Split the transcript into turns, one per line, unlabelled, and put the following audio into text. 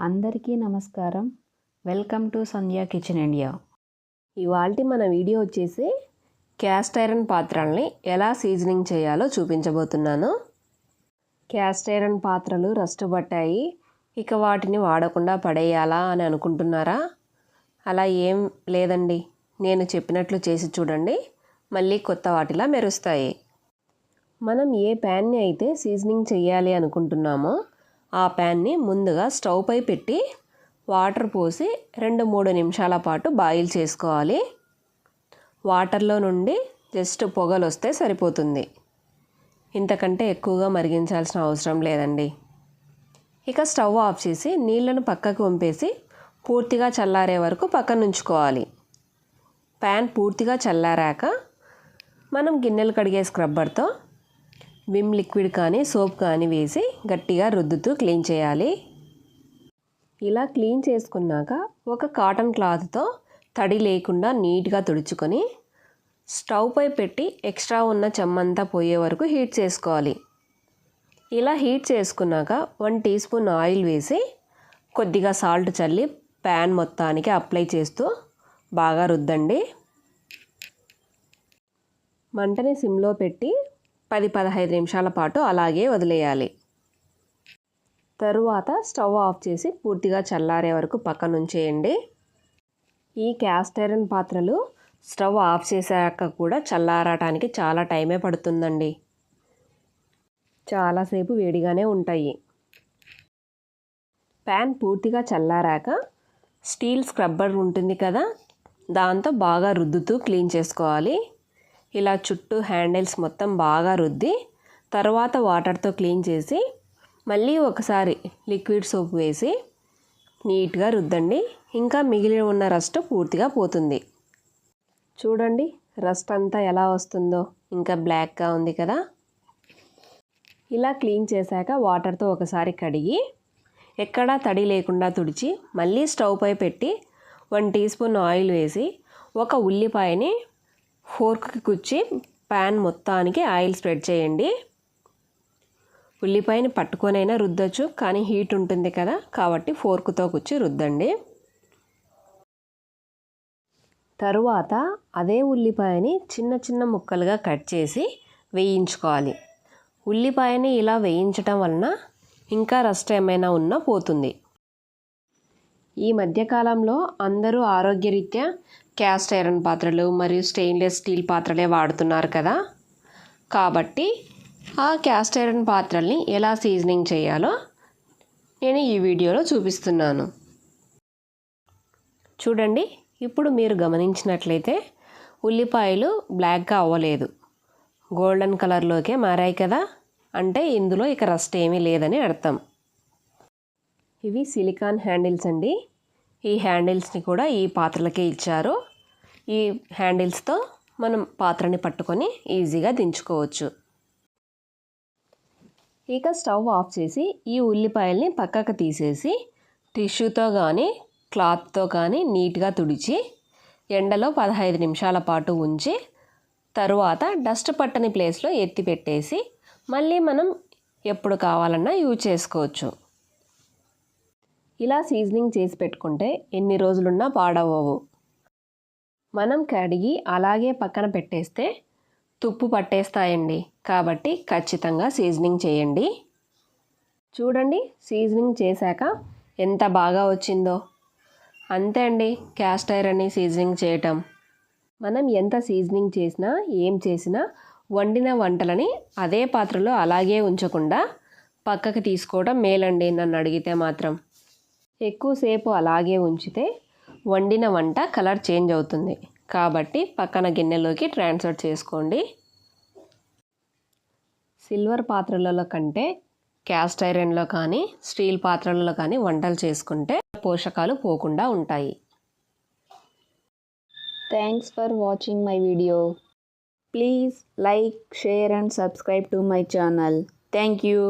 అందరికీ నమస్కారం. Welcome to Sandhya kitchen India. ఇవాళ మన వీడియో వచ్చేసి క్యాస్ట్ ఐరన్ పాత్రల్ని ఎలా సీజనింగ్ చేయాలో చూపించబోతున్నాను. క్యాస్ట్ ఐరన్ పాత్రలు రస్ట్ పట్టాయి ఇక వాటిని వాడకుండా పడేయాలా అని అనుకుంటున్నారా? అలా ఏం లేదండి. నేను చెప్పినట్లు చేసి చూడండి. మళ్ళీ కొత్త వాటిలా మెరుస్తాయి. మనం ఏ ప్యాన్ని అయితే సీజనింగ్ చేయాలి అనుకుంటున్నామో ఆ ప్యాన్ని ముందుగా స్టవ్ పై పెట్టి వాటర్ పోసి రెండు మూడు నిమిషాల పాటు బాయిల్ చేసుకోవాలి. వాటర్లో నుండి జస్ట్ పొగలు వస్తే సరిపోతుంది. ఇంతకంటే ఎక్కువగా మరిగించాల్సిన అవసరం లేదండి. ఇక స్టవ్ ఆఫ్ చేసి నీళ్ళను పక్కకు వంపేసి పూర్తిగా చల్లారే వరకు పక్కన ఉంచుకోవాలి ప్యాన్ పూర్తిగా చల్లారాక మనం గిన్నెలు కడిగే స్క్రబ్బర్తో విమ్ లిక్విడ్ కానీ సోప్ కానీ వేసి గట్టిగా రుద్దుతూ క్లీన్ చేయాలి. ఇలా క్లీన్ చేసుకున్నాక ఒక కాటన్ క్లాత్తో తడి లేకుండా నీట్గా తుడుచుకొని స్టవ్పై పెట్టి ఎక్స్ట్రా ఉన్న చెమ్మంతా పోయే వరకు హీట్ చేసుకోవాలి. ఇలా హీట్ చేసుకున్నాక వన్ టీ స్పూన్ ఆయిల్ వేసి కొద్దిగా సాల్ట్ చల్లి ప్యాన్ మొత్తానికి అప్లై చేస్తూ బాగా రుద్దండి. మంటని సిమ్లో పెట్టి పది పదహైదు నిమిషాల పాటు అలాగే వదిలేయాలి. తరువాత స్టవ్ ఆఫ్ చేసి పూర్తిగా చల్లారే వరకు పక్కన ఉంచేయండి. ఈ క్యాస్ట్ ఐరన్ పాత్రలు స్టవ్ ఆఫ్ చేశాక కూడా చల్లారటానికి చాలా టైమే పడుతుందండి. చాలాసేపు వేడిగానే ఉంటాయి. ప్యాన్ పూర్తిగా చల్లారాక స్టీల్ స్క్రబ్బర్ ఉంటుంది కదా దాంతో బాగా రుద్దుతూ క్లీన్ చేసుకోవాలి. ఇలా చుట్టూ హ్యాండిల్స్ మొత్తం బాగా రుద్ది తర్వాత వాటర్తో క్లీన్ చేసి మళ్ళీ ఒకసారి లిక్విడ్ సోప్ వేసి నీట్గా రుద్దండి. ఇంకా మిగిలి ఉన్న రస్ట్ పూర్తిగా పోతుంది. చూడండి రస్ట్ అంతా ఎలా వస్తుందో. ఇంకా బ్లాక్గా ఉంది కదా. ఇలా క్లీన్ చేశాక వాటర్తో ఒకసారి కడిగి ఎక్కడా తడి లేకుండా తుడిచి మళ్ళీ స్టవ్ పై పెట్టి వన్ టీ స్పూన్ ఆయిల్ వేసి ఒక ఉల్లిపాయని ఫోర్క్కి కుచ్చి ప్యాన్ మొత్తానికి ఆయిల్ స్ప్రెడ్ చేయండి. ఉల్లిపాయని పట్టుకొనైనా రుద్దచ్చు కానీ హీట్ ఉంటుంది కదా కాబట్టి ఫోర్క్తో కుచ్చి రుద్దండి. తరువాత అదే ఉల్లిపాయని చిన్న చిన్న ముక్కలుగా కట్ చేసి వేయించుకోవాలి. ఉల్లిపాయని ఇలా వేయించటం వలన ఇంకా రస్ట్ ఏమైనా ఉన్నా పోతుంది. ఈ మధ్యకాలంలో అందరూ ఆరోగ్యరీత్యా క్యాస్ట్ ఐరన్ పాత్రలు మరియు స్టెయిన్లెస్ స్టీల్ పాత్రలే వాడుతున్నారు కదా. కాబట్టి ఆ క్యాస్ట్ ఐరన్ పాత్రల్ని ఎలా సీజనింగ్ చేయాలో నేను ఈ వీడియోలో చూపిస్తున్నాను. చూడండి ఇప్పుడు మీరు గమనించినట్లయితే ఉల్లిపాయలు బ్లాక్గా అవ్వలేదు. గోల్డెన్ కలర్లోకే మారాయి కదా. అంటే ఇందులో ఇక రస్ట్ ఏమీ లేదని అర్థం. ఇవి సిలికాన్ హ్యాండిల్స్ అండి. ఈ హ్యాండిల్స్ని కూడా ఈ పాత్రలకే ఇచ్చారు. ఈ హ్యాండిల్స్తో మనం పాత్రని పట్టుకొని ఈజీగా దించుకోవచ్చు. ఇక స్టవ్ ఆఫ్ చేసి ఈ ఉల్లిపాయల్ని పక్కకు తీసేసి టిష్యూతో కానీ క్లాత్తో కానీ నీట్గా తుడిచి ఎండలో పదహైదు నిమిషాల పాటు ఉంచి తరువాత డస్ట్ పట్టని ప్లేస్లో ఎత్తి పెట్టేసి మళ్ళీ మనం ఎప్పుడు కావాలన్నా యూజ్ చేసుకోవచ్చు. ఇలా సీజనింగ్ చేసి పెట్టుకుంటే ఎన్ని రోజులున్నా పాడవవు. మనం కడిగి అలాగే పక్కన పెట్టేస్తే తుప్పు పట్టేస్తాయండి. కాబట్టి ఖచ్చితంగా సీజనింగ్ చేయండి. చూడండి సీజనింగ్ చేశాక ఎంత బాగా వచ్చిందో. అంతే అండి క్యాస్ట్ ఐరన్ని సీజనింగ్ చేయటం. మనం ఎంత సీజనింగ్ చేసినా ఏం చేసినా వండిన వంటలని అదే పాత్రలో అలాగే ఉంచకుండా పక్కకి తీసుకోవడం మేలండి నన్ను అడిగితే మాత్రం. ఎక్కువసేపు అలాగే ఉంచితే వండిన వంట కలర్ చేంజ్ అవుతుంది. కాబట్టి పక్కన గిన్నెలోకి ట్రాన్స్ఫర్ చేసుకోండి. సిల్వర్ పాత్రలలో కంటే క్యాస్ట్ ఐరన్లో కానీ స్టీల్ పాత్రలలో కానీ వంటలు చేసుకుంటే పోషకాలు పోకుండా ఉంటాయి.
Thanks for watching my video please like share and subscribe to my channel thank you